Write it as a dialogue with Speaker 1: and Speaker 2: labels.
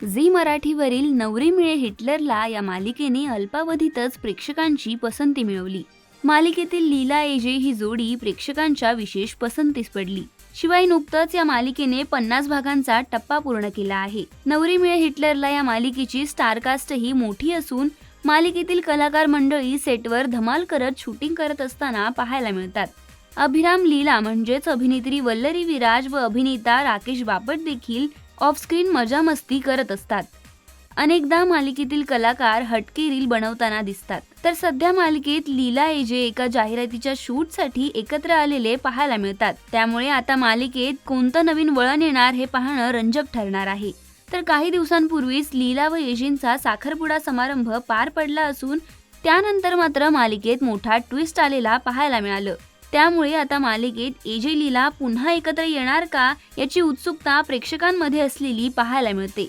Speaker 1: Zee मराठीवरील Navri Mile हिटलरला या मालिकेने अल्पावधीतच प्रेक्षकांची पसंती मिळवली. मालिकेतील लीला एजे ही जोडी प्रेक्षकांच्या विशेष पसंतीस पडली. शिवाय नुकतंच या मालिकेने पन्नास भागांचा टप्पा पूर्ण केला आहे. नवरी मिळे हिटलरला या मालिकेची स्टारकास्ट ही मोठी असून मालिकेतील कलाकार मंडळी सेटवर धमाल करत शूटिंग करत असताना पाहायला मिळतात. अभिराम लीला म्हणजेच अभिनेत्री वल्लरी विराज व अभिनेता राकेश बापट देखील ऑफस्क्रीन मजा मस्ती करत असतात. अनेकदा मालिकेतील कलाकार हटके रील बनवताना दिसतात. तर सध्या मालिकेत लीला एजे एका जाहिरातीच्या शूटसाठी एकत्र आलेले पाहायला मिळतात. त्यामुळे आता मालिकेत कोणतं नवीन वळण येणार हे पाहणं रंजक ठरणार आहे. तर काही दिवसांपूर्वीच लीला व एजींचा साखरपुडा समारंभ पार पडला असून त्यानंतर मात्र मालिकेत मोठा ट्विस्ट आलेला पाहायला मिळालं. त्यामुळे आता मालिकेत एजे लीला पुन्हा एकत्र येणार का याची उत्सुकता प्रेक्षकांमध्ये असलेली पाहायला मिळते.